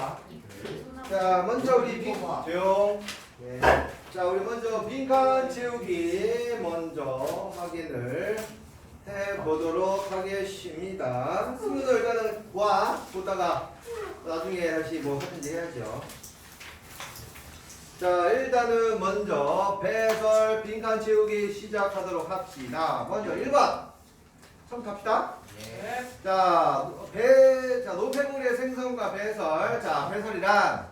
봐. 자, 먼저 우리 빈 봐. 조용. 예. 자, 우리 먼저 빈칸 채우기 먼저 확인을 해 보도록 하겠습니다. 승문도 일단은 와 보다가 나중에 다시 뭐 하든지 해야죠. 자, 일단은 먼저 배설 빈칸 채우기 시작하도록 합시다. 먼저 1번. 처음 갑시다. 예. 자, 배, 자, 노폐물의 생성과 배설. 자, 배설이란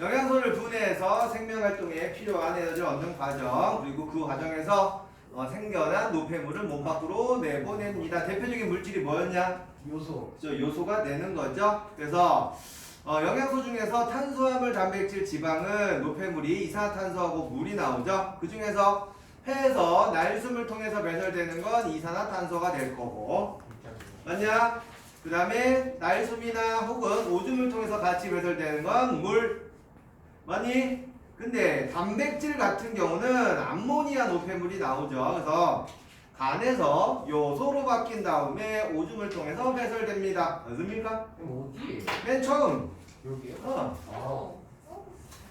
영양소를 분해해서 생명활동에 필요한 에너지를 얻는 과정. 그리고 그 과정에서 어, 생겨난 노폐물을 몸 밖으로 내보냅니다. 대표적인 물질이 뭐였냐? 요소. 저 요소가 되는 거죠. 그래서 어, 영양소 중에서 탄수화물, 단백질, 지방은 노폐물이 이산화탄소하고 물이 나오죠. 그 중에서 폐에서 날숨을 통해서 배설되는 건 이산화탄소가 될 거고 맞냐? 그 다음에 날숨이나 혹은 오줌을 통해서 같이 배설되는 건 물. 맞니? 근데 단백질 같은 경우는 암모니아 노폐물이 나오죠. 그래서 간에서 요소로 바뀐 다음에 오줌을 통해서 배설됩니다. 맞습니까? 그럼 어디? 맨 처음. 여기요? 어. 아.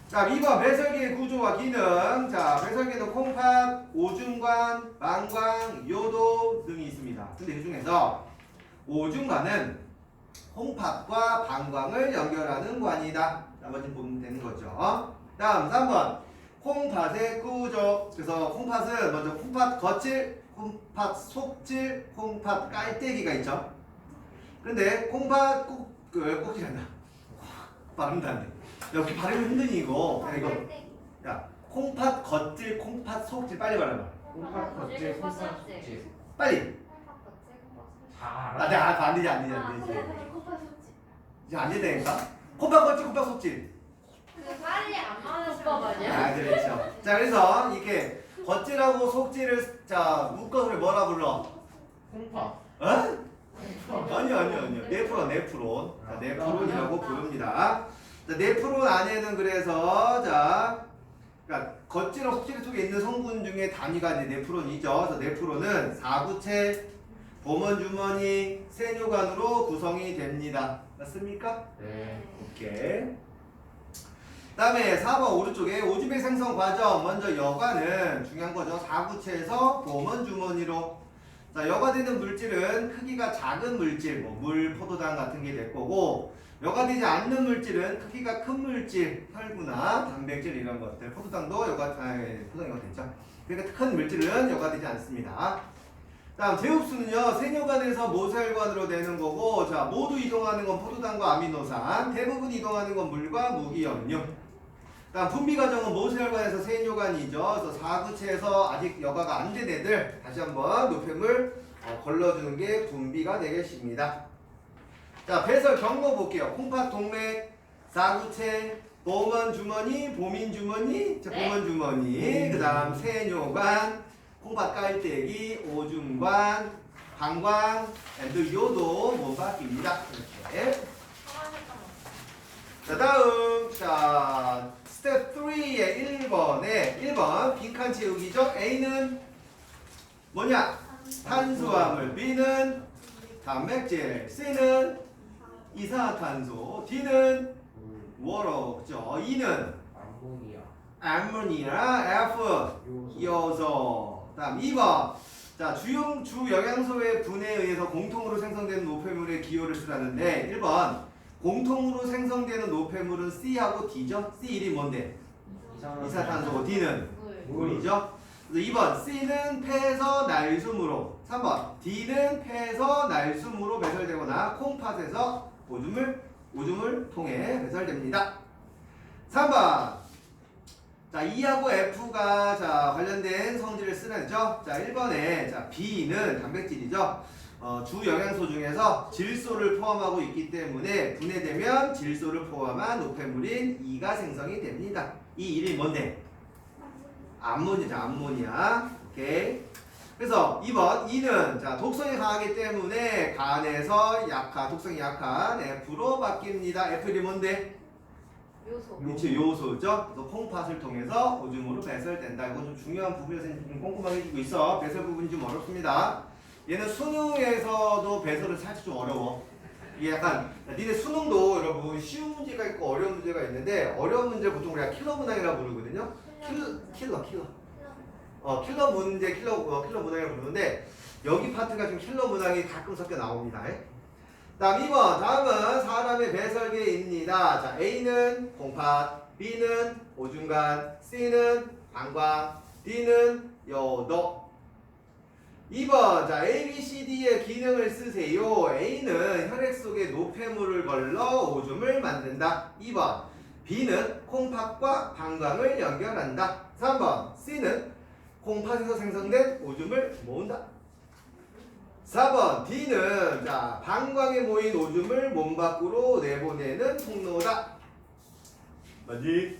자, 2번 배설기의 구조와 기능. 자, 배설기는 콩팥, 오줌관, 방광, 요도 등이 있습니다. 근데 그 중에서 오줌관은 콩팥과 방광을 연결하는 관이다. 나머지 보면 되는 거죠. 다음 3번. 콩팥의 구조. 그래서 콩팥은 먼저 콩팥 겉질, 콩팥 속질, 콩팥 깔때기가 있죠. 근데 콩팥 꼭, 그, 꼭지 한다. 발음도 안 돼. 여기 발음이 힘드니 이거. 야, 이거. 야, 콩팥 겉질, 콩팥 속질 빨리 말해봐. 콩팥 겉질, 콩팥 속질. 빨리. 잘 아, 알아. 내가 안 되지, 안 되지, 안 되지. 이제 안 되다니까? 콩팥 겉질, 콩팥 속질. 빨리 안 나오는 수법 아니야? 아, 그렇죠. 자, 그래서 이렇게 겉질하고 속질을 자 묶어서 뭐라 불러? 콩팥. 어? 아니요, 아니요, 아니요. 네프론, 네프론. 자, 네프론이라고 부릅니다. 자, 네프론 안에는 그래서 자, 그러니까 겉질과 속질 속에 있는 성분 중에 단위가 이제 네프론이죠. 그래서 네프론은 사구체, 보먼주머니, 세뇨관으로 구성이 됩니다. 맞습니까? 네. 오케이. 다음에 4번 오른쪽에 오줌의 생성 과정 먼저 여과는 중요한 거죠. 사구체에서 보먼 주머니로 자 여과되는 물질은 크기가 작은 물질, 뭐 물, 포도당 같은 게 될 거고 여과되지 않는 물질은 크기가 큰 물질, 혈구나 단백질 이런 것들. 포도당도 여과, 아, 예, 포도당 여과 되죠. 그러니까 큰 물질은 여과되지 않습니다. 다음 제흡수는요 세뇨관에서 모세혈관으로 되는 거고 자 모두 이동하는 건 포도당과 아미노산 대부분 이동하는 건 물과 무기염류 다음 분비 과정은 모세혈관에서 세뇨관이죠. 그래서 사구체에서 아직 여과가 안 된 애들 다시 한번 노폐물 어, 걸러주는 게 분비가 되겠습니다. 자 배설 경로 볼게요. 콩팥 동맥 사구체 보먼 주머니 보민 주머니 자 네. 보먼 주머니 그 다음 세뇨관 콩팥 깔때기, 오줌관, 방광, 앤드 요도 못 바뀝니다. 이렇게. 자 다음 자 스텝 3의 1번에 1번 빈칸 채우기죠. A는 뭐냐? 탄수화물, B는 단백질, C는 이산화탄소, D는 물. 워러죠. E는 암모니아. 암모니아, F 요소. 다음 2번. 자 주용 주 영양소의 분해에 의해서 공통으로 생성되는 노폐물의 기호를 쓰라는데 1번. 공통으로 생성되는 노폐물은 C하고 D죠? C1이 뭔데? 이산화탄소고 D는? 물. 물이죠? 그래서 2번. C는 폐에서 날숨으로. 3번. D는 폐에서 날숨으로 배설되거나 콩팥에서 오줌을 오줌을 통해 배설됩니다. 3번 자, E하고 F가 자, 관련된 성질을 쓰는죠. 자, 1번에 자, B는 단백질이죠. 어, 주 영양소 중에서 질소를 포함하고 있기 때문에 분해되면 질소를 포함한 노폐물인 E가 생성이 됩니다. 이 이름이 뭔데? 암모니아, 암모니아. 오케이. 그래서 2번 E는 자, 독성이 강하기 때문에 간에서 약한 독성이 약한 F로 바뀝니다. F 이름이 뭔데? 요소. 그렇지 요소죠. 그래서 콩팥을 통해서 오줌으로 배설된다. 이거 좀 중요한 부분이어서 좀 꼼꼼하게 해주고 있어. 배설 부분이 좀 어렵습니다. 얘는 수능에서도 배설은 살짝 좀 어려워. 이게 약간 니네 수능도 여러분 쉬운 문제가 있고 어려운 문제가 있는데 어려운 문제 보통 우리가 킬러 문항이라고 부르거든요. 킬, 킬러 킬러. 어 킬러 문제 킬러 어, 킬러 문항이라고 부르는데 여기 파트가 좀 킬러 문항이 가끔 섞여 나옵니다. 다음 2번 다음은 사람의 배 설계입니다. 자 A는 공팟, B는 오중간, C는 방광, D는 여도. 2번 자 A, B, C, D의 기능을 쓰세요. A는 혈액 속에 노폐물을 걸러 오줌을 만든다. 2번 B는 콩팥과 방광을 연결한다. 3번 C는 콩팥에서 생성된 오줌을 모은다. 4번 D는 자 방광에 모인 오줌을 몸 밖으로 내보내는 통로다. 맞지?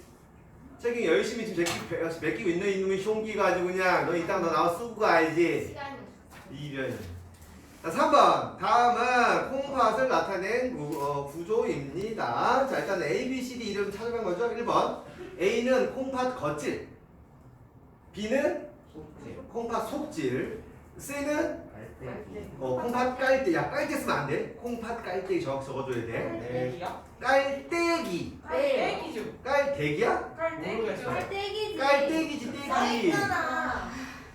책임 열심히 지금 제끼, 맡기고 있는 이놈이 숑기 가지고 그냥 너 이따 너 나와 쓰고 가야지. 시간이 이변. 자, 3번. 다음은 콩팥을 나타낸 구, 어, 구조입니다. 자, 일단 A, B, C, D 이름 찾아간 거죠. 1번. A는 콩팥 겉질. B는. 콩팥 속질. 갈대. 어, 콩팥 깔때. 야, 깔때 쓰면 안 돼. 콩팥 깔때 정확히 적어줘야 돼. 네. 깔때기. 깔때기죠. 깔대기야? 깔때기죠. 깔때기지. 써있잖아.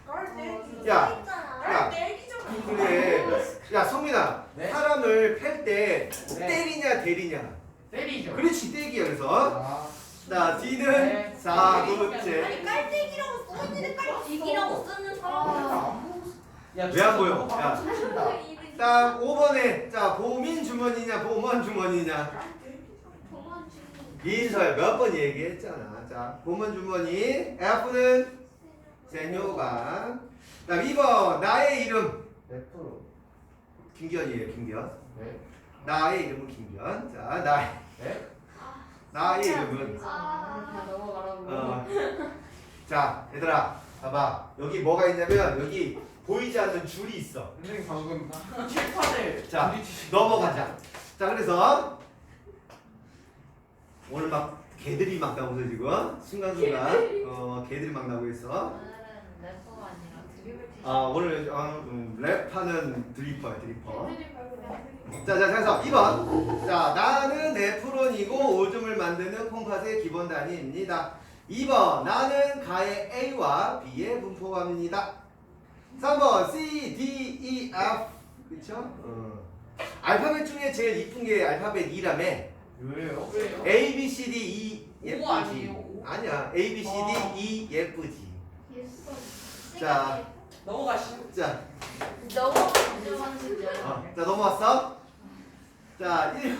깔때기. 야. 깔때기죠. 그래. 야, 성민아. 네? 사람을 팰 때 네. 때리냐, 대리냐. 때리죠. 그렇지, 떼기야. 그래서. 아, 자, D는 네. 사구째. 아니 깔때기라고 써있는데 깔때기라고 쓰는 사람. 야, 왜 안 보여? 저거 야. 딱 5번에 자 보민 주머니냐 보먼 주머니냐 민설 몇번 얘기했잖아 자 보먼 주머니 F는 세뇨가 자 2번 나의 이름 몇 프로? 김기현이에요 김기현 네. 나의 이름은 김기현 자 나의 네? 나의 이름은 아. 넘어가라고. 어. 자 얘들아 봐봐 여기 뭐가 있냐면 여기 보이지 않는 줄이 있어 선생님 방금 칠판을 자, 넘어가자. 자, 그래서 오늘 막 개들이 막 나오죠 지금 순간순간 어 개들이 막 나오고 있어. 오늘은 래퍼가 아니라 드리블 티셔츠. 아 오늘 어, 음, 랩하는 드리퍼야 드리퍼. 자, 자, 그래서 2번. 자, 나는 네프론이고 오줌을 만드는 콩팥의 기본 단위입니다. 2번. 나는 가의 A와 B의 분포감입니다. 3번. C, D, E, F. 그쵸? 어. 알파벳 중에 제일 이쁜 게 알파벳 E라며. 왜요? 왜요? A, B, C, D, E 오 예쁘지. 아니에요, 오? 아니야. A, B, C, D, 어. E 예쁘지. 예수. 자. 넘어가시죠. 자, 너무? 어, 자 넘어왔어. 자, 1.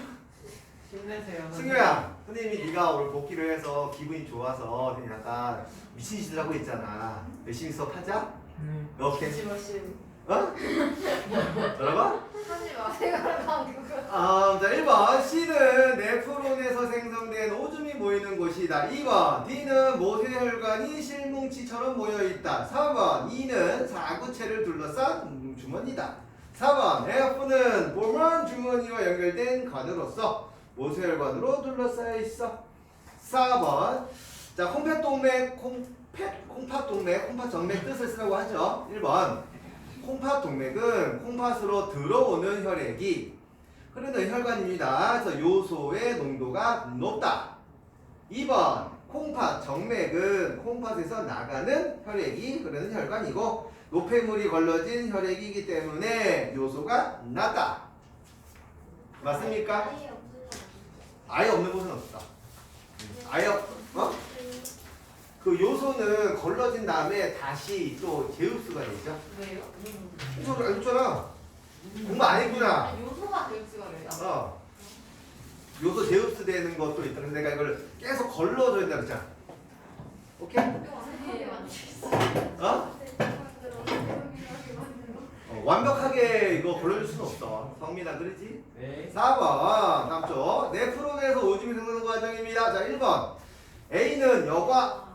힘내세요. 승규야, 선생님이 네가 오늘 복귀를 해서 기분이 좋아서 그냥 약간 미친 짓을 하고 있잖아. 열심히 수업하자. 네. 이렇게. 하지 마시고. 어? 뭐라고? 하지 마세요. 아, 자 1번 C는 네프론에서 생성된 오줌이 모이는 곳이다. 2번 D는 모세혈관이 실뭉치처럼 모여 있다. 3번 E는 사구체를 둘러싼 음, 주머니다. 4번 F는 보면 주머니와 연결된 관으로서 모세혈관으로 둘러싸여 있어. 4번 자 콩팥 동맥 콩 팥 콩팥 동맥 콩팥 정맥 뜻을 쓰라고 하죠. 1번 콩팥 동맥은 콩팥으로 들어오는 혈액이 흐르는 혈관입니다. 그래서 요소의 농도가 높다. 2번 콩팥 정맥은 콩팥에서 나가는 혈액이 흐르는 혈관이고 노폐물이 걸러진 혈액이기 때문에 요소가 낮다. 맞습니까? 아예 없는 곳은 없다. 아예 없, 어? 그 요소는 걸러진 다음에 다시 또 재흡수가 되죠. 왜요? 이거 알잖아. 공부 안 했구나. 아니, 요소가 대입수가 왜요? 어. 요소 재흡수되는 것도 있다. 그래서 내가 이걸 계속 걸러줘야 된다 그랬잖아. 오케이? 어? 어, 완벽하게 이거 걸러줄 수는 없어. 성민아 그러지? 네. 4번 다음 쪽 네프론에서 오줌이 생성하는 과정입니다. 자 1번 A는 여과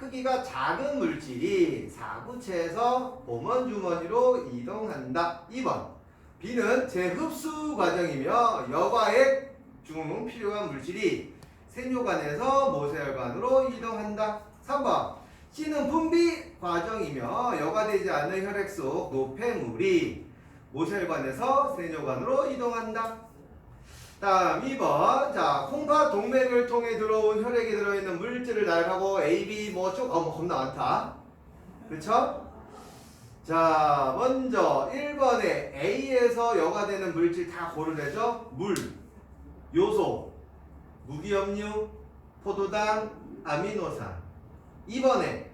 크기가 작은 물질이 사구체에서 보먼 주머니로 이동한다. 2번 B는 재흡수 과정이며 여과액 중 필요한 물질이 세뇨관에서 모세혈관으로 이동한다. 3번 C는 분비 과정이며 여과되지 않은 혈액 속 노폐물이 모세혈관에서 세뇨관으로 이동한다. 다음 2번. 자, 콩팥 동맥을 통해 들어온 혈액에 들어있는 물질을 나열하고 A, B 뭐 쭉, 어, 뭐 겁나 많다. 그쵸? 자, 먼저 1번에 A에서 여가 되는 물질 다 고르래죠? 물, 요소, 무기염류, 포도당, 아미노산. 2번에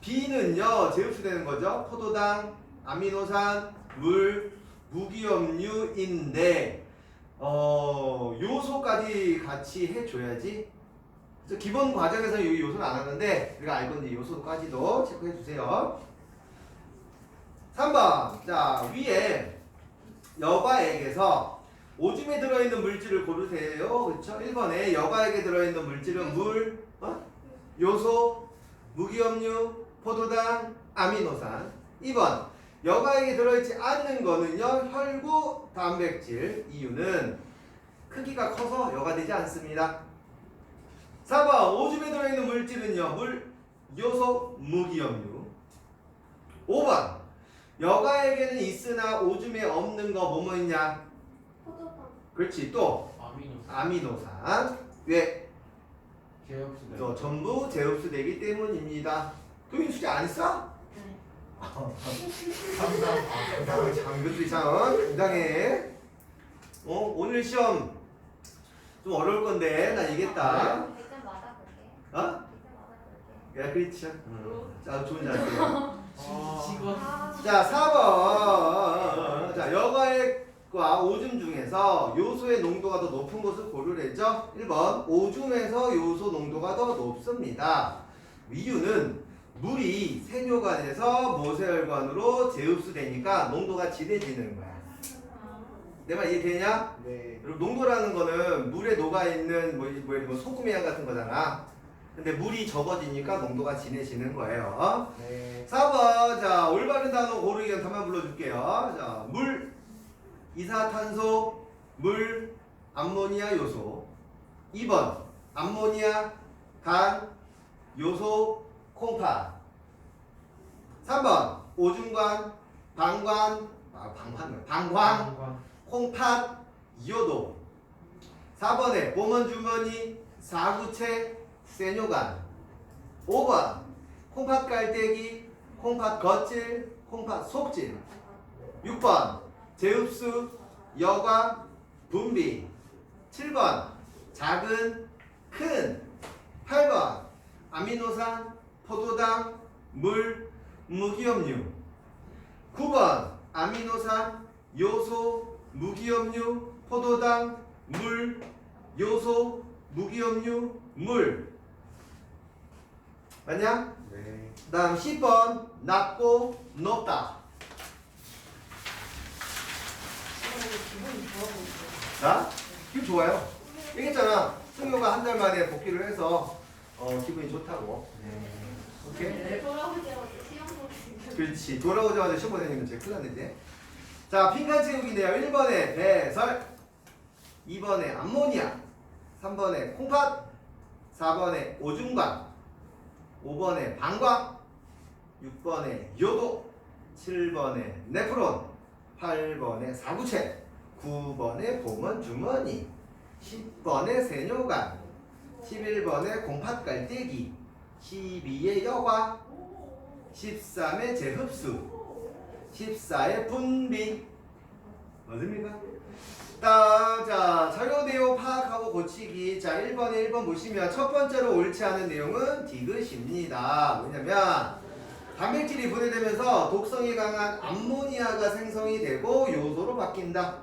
B는요, 제흡수되는 거죠? 포도당, 아미노산, 물, 무기염류인데, 어, 요소까지 같이 해줘야지. 그래서 기본 과정에서 이 요소는 안 하는데, 우리가 알고 있는 요소까지도 체크해 주세요. 3번. 자, 위에 여과액에서 오줌에 들어있는 물질을 고르세요. 그쵸? 1번에 여과액에 들어있는 물질은 물, 어? 요소, 무기염류, 포도당, 아미노산. 2번. 여과액에 들어있지 않는 거는요, 혈구, 단백질. 이유는 크기가 커서 여과되지 않습니다. 4번. 오줌에 들어있는 물질은요, 물, 요소, 무기염류. 5번. 여가에게는 있으나 오줌에 없는 거 뭐뭐 있냐? 포도당. 그렇지 또 아미노산. 아미노산 왜? 개혁수대. 저 전부 제흡수되기 때문입니다. 도민 숙제 안 했어? 참 이것도 이상 굉장해. 어 오늘 시험 좀 어려울 건데 나 이겼다. 100점 맞아볼게. 어? 100점 맞아볼게. 야 그렇죠. 자 좋은 자세. 직원. 아, 자, 4번. 자, 여과액과 오줌 중에서 요소의 농도가 더 높은 것을 고르래죠. 1번. 오줌에서 요소 농도가 더 높습니다. 이유는 물이 세뇨관에서 모세혈관으로 재흡수되니까 농도가 진해지는 거야. 내 말 이해되냐? 네. 여러분, 농도라는 거는 물에 녹아 있는 뭐, 뭐, 예를 들면 소금이랑 같은 거잖아. 근데 물이 적어지니까 농도가 진해지는 거예요. 네. 4번 자 올바른 단어 고르기 위한 답만 불러줄게요 자물 이산탄소 물 암모니아 요소 2번 암모니아 간 요소 콩팥. 3번 오줌관 방관 아 방관 방광 콩팥 이오도. 4번에 보먼주머니 사구체 세뇨간 5번 콩팥 깔때기 콩팥 겉질 콩팥 속질. 6번 제흡수 여과 분비. 7번 작은 큰. 8번 아미노산 포도당 물 무기염류 9번 아미노산 요소 무기염류 포도당 물 요소 무기염류 물 맞냐? 네. 다음 10번 낮고 높다 기분이 좋아 보이죠. 자 기분 좋아요 얘기했잖아 승효가 한 달 만에 복귀를 해서 어, 기분이 좋다고 네. 그렇지. 돌아오자마자 시험 보내는 제 큰일 났는데 자 빈칸 채우기네요. 1번에 배설 2번에 암모니아 3번에 콩팥 4번에 오줌관 5번에 방광 6번에 요도 7번에 네프론 8번에 사구체 9번에 보먼 주머니 10번에 세뇨관 11번에 공팥 깔때기 12에 여과 13의 재흡수 14의 분비. 맞습니까? 자, 자 자료 내용 파악하고 고치기. 자 1번에 1번 보시면 첫 번째로 옳지 않은 내용은 디귿입니다. 왜냐면 단백질이 분해되면서 독성이 강한 암모니아가 생성이 되고 요소로 바뀐다.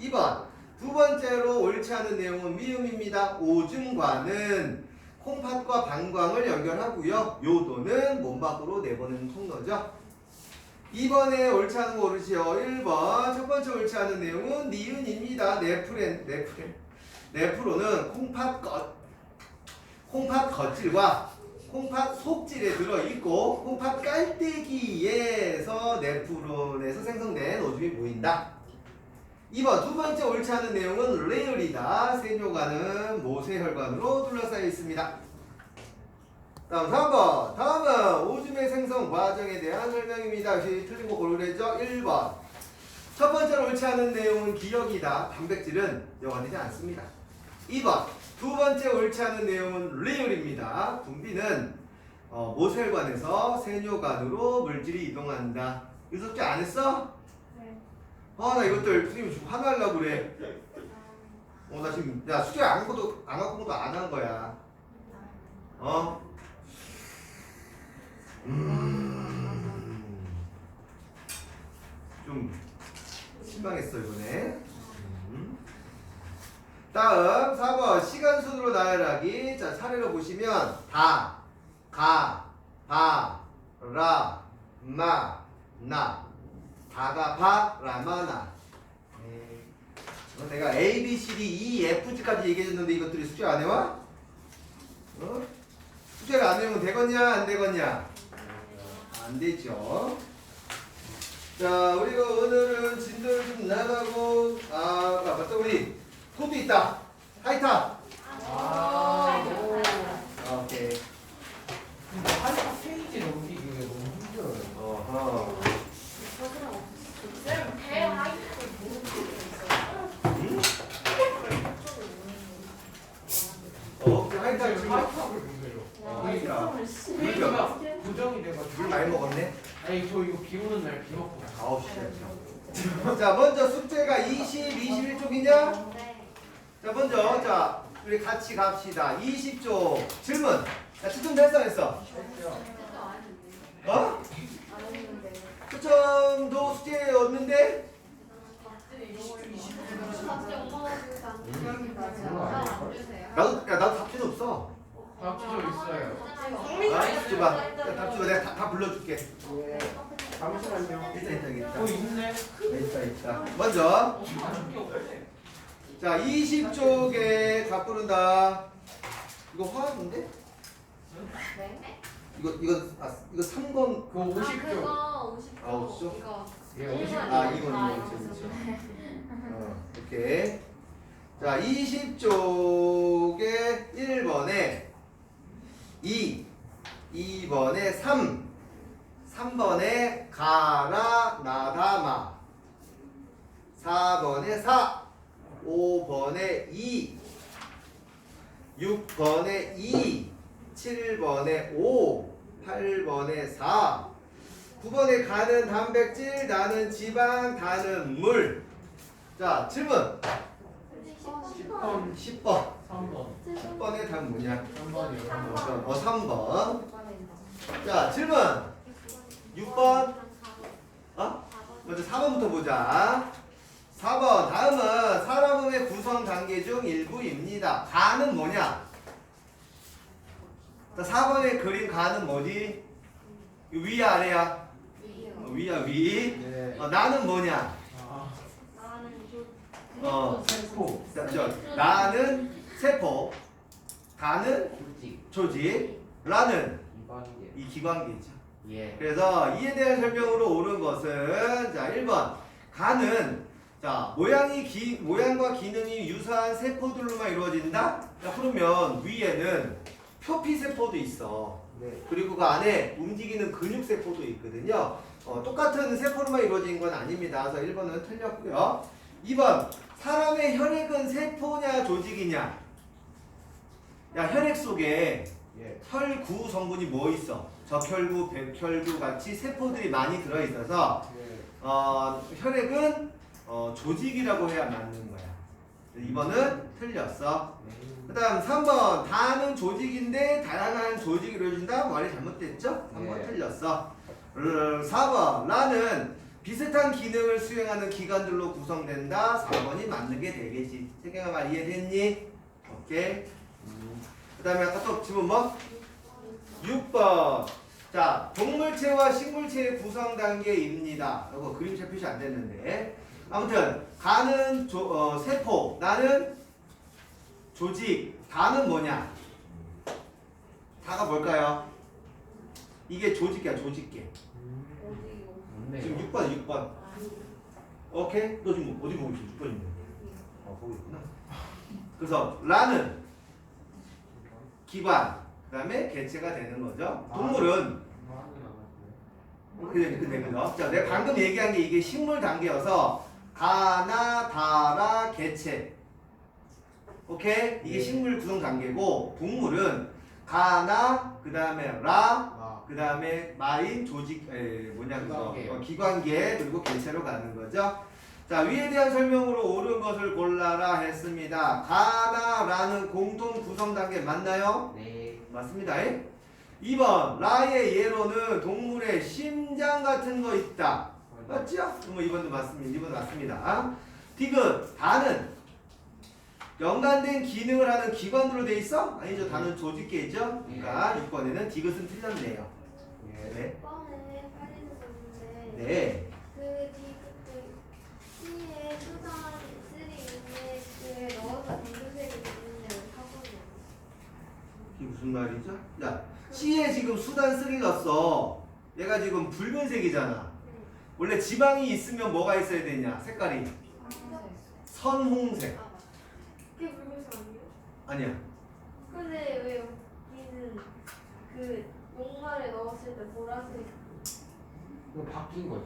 2번. 두 번째로 옳지 않은 내용은 미음입니다. 오줌과는 콩팥과 방광을 연결하고요. 요도는 몸 밖으로 내보내는 통로죠. 2번에 옳지 않은 거 고르시오. 1번 첫 번째 옳지 않은 내용은 니은입니다. 네프렌 네프렌 네프로는 콩팥 겉 콩팥 겉질과 콩팥 속질에 들어 있고 콩팥 깔때기에서 네프론에서 생성된 오줌이 보인다. 2번 두 번째 옳지 않은 내용은 레열이다. 세뇨관은 모세혈관으로 둘러싸여 있습니다. 다음 3번 다음은 오줌의 생성 과정에 대한 설명입니다. 역시 틀린 거 고르래죠. 1번 첫 번째로 옳지 않은 내용은 기억이다. 단백질은 여과되지 않습니다. 2번 두 번째 옳지 않은 내용은 리을입니다. 분비는 어, 모셀관에서 세뇨관으로 물질이 이동한다. 안 했어? 네. 아나 이것들 선생님 지금 화나려고 그래. 어 나 지금 야 숙제 안 갖고도 안 갖고도 안 한 거야. 어? 음. 좀 실망했어 이번에. 음. 다음 4번 시간 순으로 나열하기. 자 사례로 보시면 다, 가, 바, 라, 마, 나. 다가 바, 라마, 나. 네. 어, 내가 A, B, C, D, E, F, G까지 얘기해줬는데 이것들이 숙제 안 해와? 어? 숙제를 안 해오면 되겠냐 안 되겠냐? 안 되죠. 자 우리가 오늘은 진도를 좀 나가고 아 아, 맞다 우리 코드 있다. 하이탑. 아, 아, 오케이. 근데 한 페이지 넘기기가 너무 힘들어요. 어허. 쌤, 배 하이트를 모르는 게 있어요. 응? 어, 그 하이탑 지금 하이탑을 못해요. 어, 그러니까 페이지가 돼가지고. 물 많이 먹었네. 아니 저 이거 비 오는 날 비 먹고. 아홉 시야. 자 먼저 숙제가 20, 21 쪽이냐? 네. 자 먼저 자 우리 같이 갑시다. 20쪽 질문. 자 추첨 됐어 했어. 어? 추첨도 숙제였는데 나도. 답지도 있어요. 아, 줘봐. 야, 답 줘봐. 내가 다, 다 불러줄게. 잠시만요. 있다 있다 있다. 어 있네. 있다 있다. 먼저. 자 20쪽에 답 부른다. 이거 화학인데? 이거 이거 아 이거 3번 그거 50쪽. 아, 50조. 아, 50조? 이거. 예, 일본. 50쪽. 아 이건 아, 이건 이거 그렇죠. 어, 오케이. 자 20쪽에 1번에 2 2번에 3 3번에 가라 나다마. 4번에 4 5번에 2 6번에 2 7번에 5 8번에 4 9번에 가는 단백질 나는 지방 다는 물. 자 질문. 10번, 10번. 3번. 10번의 답 뭐냐? 3번이요. 3번. 어 3번 자 질문 6번 어? 먼저 4번부터 보자 4번 다음은 사람의 구성 단계 중 일부입니다 가는 뭐냐? 자 4번의 그림 가는 뭐지? 위야 아래야? 어, 위야 위 네. 어, 나는 뭐냐? 아, 어, 세포. 자, 저, 나는 세포 가는 조직. 조직 라는 2번이요. 이 기관계죠 예. 그래서 이에 대한 설명으로 옳은 것은 자 1번 가는 자 모양이 기, 모양과 기능이 유사한 세포들로만 이루어진다? 자 그러면 위에는 표피 세포도 있어 네. 그리고 그 안에 움직이는 근육 세포도 있거든요 어, 똑같은 세포로만 이루어진 건 아닙니다 그래서 1번은 틀렸고요 2번 사람의 혈액은 세포냐 조직이냐 야 혈액 속에 예. 혈구 성분이 뭐 있어? 적혈구, 백혈구 같이 세포들이 많이 들어있어서 네. 어, 혈액은 어, 조직이라고 해야 맞는 거야. 2번은 틀렸어. 그 다음 3번 다는 조직인데 다양한 조직이 이루어진다? 말이 잘못됐죠? 3번 네. 틀렸어. 4번 라는 비슷한 기능을 수행하는 기관들로 구성된다? 4번이 맞는 게 되겠지. 세경아 말 이해됐니? 오케이. 그 다음에 아까 또 질문 뭐? 6번. 자, 동물체와 식물체의 구성 단계입니다. 이거 그림체 표시 안 됐는데. 아무튼 가는 조, 어, 세포, 나는 조직, 다는 뭐냐? 다가 뭘까요? 이게 조직이야, 조직계. 맞네요. 지금 6번, 6번. 오케이? 너 지금 어디 보고 있어? 6번 있는데. 어, 보고 있구나. 그래서 라는 기관, 그 다음에 개체가 되는 거죠. 동물은 하는 안 그래 그래 그죠? 자, 내가 방금 얘기한 게 이게 식물 단계여서 가나 다라 개체. 오케이? 이게 네. 식물 구성 단계고 동물은 가나 그다음에 라 아, 그다음에 마인 조직 에 뭐냐 그거 기관계. 어, 기관계 그리고 개체로 가는 거죠. 자 위에 대한 설명으로 옳은 것을 골라라 했습니다. 가나라는 공통 구성 단계 맞나요? 네. 맞습니다. 2번 라의 예로는 동물의 심장 같은 거 있다. 맞죠? 그럼 2번도 맞습니다. 2번 맞습니다. 디귿 다는 연관된 기능을 하는 기관으로 돼 있어? 아니죠. 다는 조직계죠. 그러니까 6번에는 디귿은 틀렸네요. 예. 네. 빠지는 건데 네. 그 C에 수단 넣어서 있는데 사본이 이게 무슨 말이죠? 자, C에 지금 수단 3 넣었어. 얘가 지금 붉은색이잖아. 원래 지방이 있으면 뭐가 있어야 되냐? 색깔이 선홍색. 그게 붉은색 아니에요? 아니야. 근데 왜 여기는 그 녹말에 넣었을 때 보라색 이거 바뀐 거지.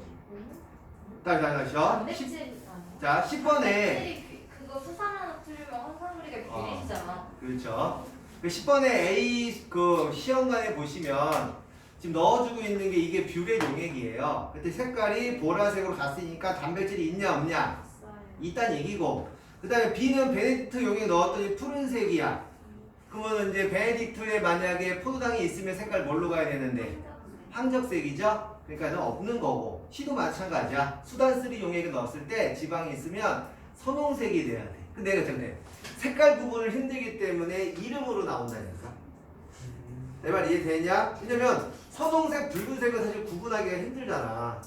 다시 다시 다시요. 십- 단백질 아니야? 자, 10번에 단백질이 그- 그거 수산화로 틀면 황산물이가 아. 비리지잖아. 그렇죠. 그 10번에 A 그 시험관에 보시면 지금 넣어주고 있는 게 이게 뷰레 용액이에요. 그때 색깔이 보라색으로 갔으니까 단백질이 있냐 없냐. 있단 얘기고 그 다음에 B는 베네딕트 용액 넣었더니 푸른색이야. 그러면 이제 베네딕트에 만약에 포도당이 있으면 색깔 뭘로 가야 되는데 황적색이죠? 그러니까 없는 거고 C도 마찬가지야. 수단 3 용액을 넣었을 때 지방이 있으면 선홍색이 돼야 돼. 근데 내가 근데 색깔 구분을 힘들기 때문에 이름으로 나온다니까. 내 말 이해되냐? 왜냐면 선홍색, 붉은색은 사실 구분하기가 힘들잖아.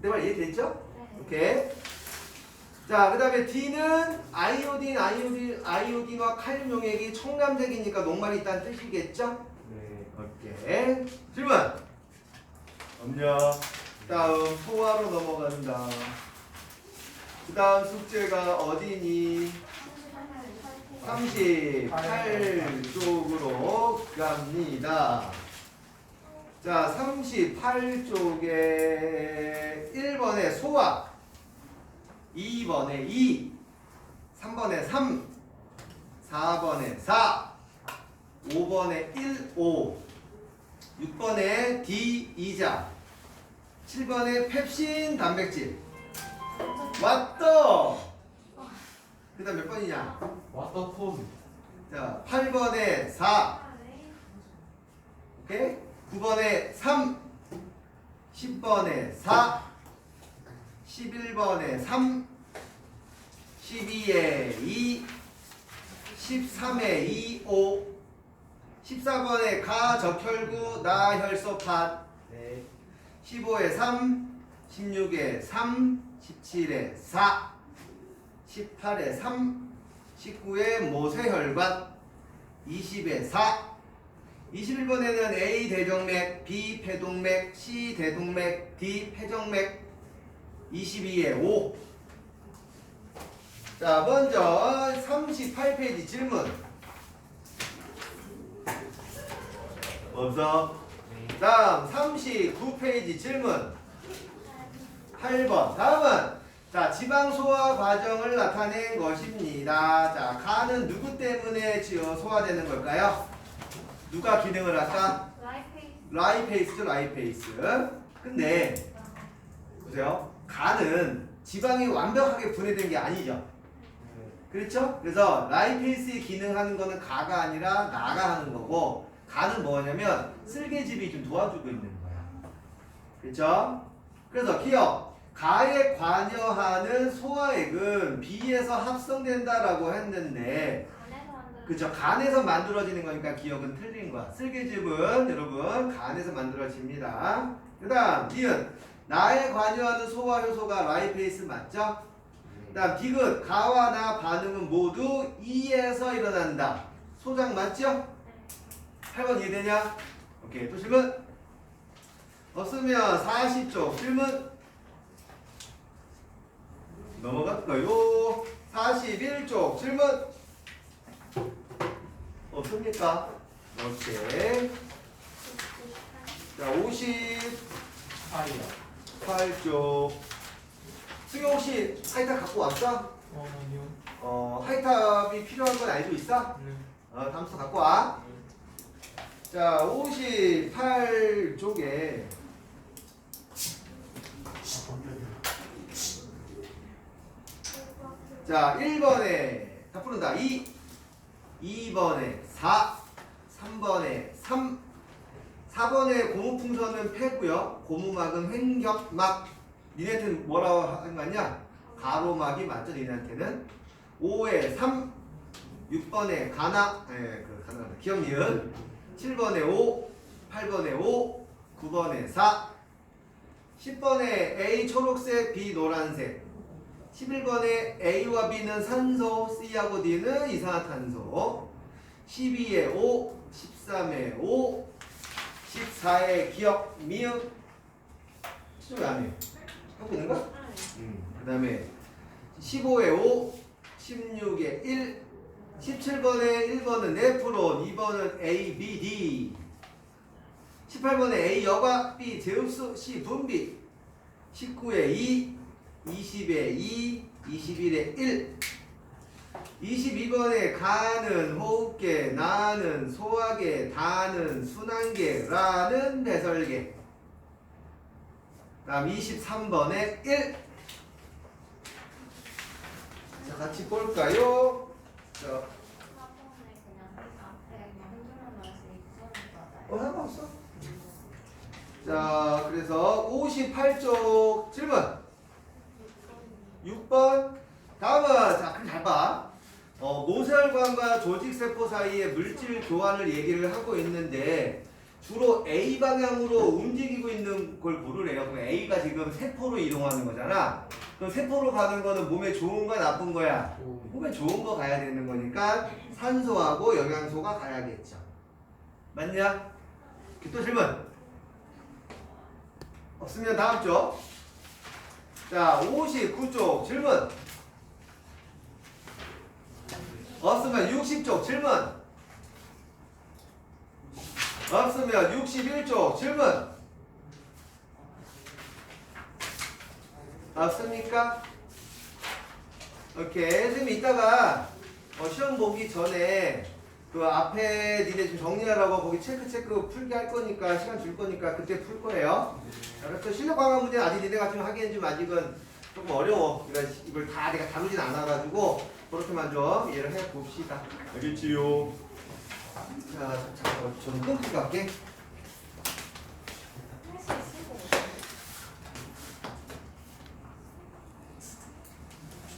내 말 이해됐죠? 네. 오케이. 자, 그 다음에 D는 아이오딘, 아이오딘, 아이오딘과 칼륨 용액이 첨가색이니까 녹말이 있다는 뜻이겠죠? 네. 오케이. 질문. 없냐? 다음 소화로 넘어간다. 그 다음 숙제가 어디니? 38쪽으로 갑니다. 자, 38쪽에 1번에 소화, 2번에 2, 3번에 3, 4번에 4, 5번에 1, 5, 6번에 D, 이자, 7번에 펩신 단백질. 왔다! 그 다음 몇 번이냐? 와터폰. 자, 8번에 4, 오케이? 9번에 3, 10번에 4, 11번에 3, 12에 2, 13에 2, 5, 14번에 가, 적혈구, 나, 혈소판, 네. 15에 3, 16에 3, 17에 4, 18에 3, 19에 모세혈관, 20에 4, 21번에는 A 대동맥, B 폐동맥, C 대동맥, D 폐정맥, 22에 5. 자, 먼저 38페이지 질문. 없어? 네. 다음 39페이지 질문 8번 다음은 자 지방 소화 과정을 나타낸 것입니다 자 간은 누구 때문에 지어 소화되는 걸까요? 누가 기능을 할까? 라이페이스 라이페이스 근데 보세요 간은 지방이 완벽하게 분해된 게 아니죠 네. 그렇죠? 그래서 라이페이스의 기능하는 거는 가가 아니라 나가 하는 거고 가는 뭐냐면 쓸개집이 좀 도와주고 있는 거야. 그렇죠? 그래서 기억 가에 관여하는 소화액은 비에서 합성된다라고 했는데 그렇죠? 간에서 만들어지는 거니까 기억은 틀린 거야. 쓸개즙은 여러분 간에서 만들어집니다. 그 다음 니은 나에 관여하는 소화 효소가 라이페이스 맞죠? 네. 그다음 디귿 가와 나 반응은 모두 이에서 일어난다. 소장 맞죠? 8번 이해되냐? 오케이 또 질문 없으면 40쪽 질문 넘어갈까요? 41쪽 질문 없습니까? 오케이 자 50, 파이야 8쪽. 승용 혹시 하이탑 갖고 왔어? 어 아니요 어, 하이탑이 필요한 건 알고 있어? 네 어, 담수 갖고 와. 자, 58쪽에 자, 1번에 다 푸른다. 2 2번에 4 3번에 3 4번에 고무풍선은 패고요. 고무막은 횡격막. 니네한테는 뭐라고 하는 거 아니야? 가로막이 맞죠, 니네한테는? 5에 3 6번에 가나, 예, 그 가나, 기억 니은 7번에 5 8번에 5 9번에 4 10번에 A 초록색, B 노란색 11번에 A와 B는 산소, C하고 D는 이산화탄소. 12에 5 13에 5 14에 기억, 미음. 시점 왜안 해? 하고 있는 거야? 음, 그 다음에 15에 5 16에 1 17번에 1번은 네프론 2번은 A, B, D. 18번에 A 여과 B 제우스 C 분비. 19에 2 20에 2 21에 1 22번에 가는 호흡계 나는 소화계 다는 순환계 라는 배설계 다음 23번에 1 자, 같이 볼까요? 자, 4번에 그냥 앞에 그냥 흔들어 놨을 때 어, 상관없어. 자, 그래서 58쪽 질문. 6번. 다음은, 자, 잘 봐. 어, 모세혈관과 조직세포 사이의 물질 교환을 얘기를 하고 있는데, 주로 A 방향으로 움직이고 있는 걸 모르래요. 그럼 A가 지금 세포로 이동하는 거잖아. 그럼 세포로 가는 거는 몸에 좋은 거야, 나쁜 거야? 몸에 좋은 거 가야 되는 거니까 산소하고 영양소가 가야겠죠. 맞냐? 또 질문. 없으면 다음 쪽. 자, 59쪽 질문. 없으면 60쪽 질문. 없으면 61쪽 질문. 없습니까? 오케이. 선생님 이따가 어, 시험 보기 전에 그 앞에 니네 좀 정리하라고 거기 체크 체크 풀게 할 거니까 시간 줄 거니까 그때 풀 거예요. 자, 그래서 실력 강화 문제는 아직 니네 같은 하기엔 좀 아직은 조금 어려워. 그러니까 이걸 다 내가 다루진 않아가지고 그렇게만 좀 이해를 해 봅시다. 알겠지요? 자, 잠깐 좀 끊고 갈게.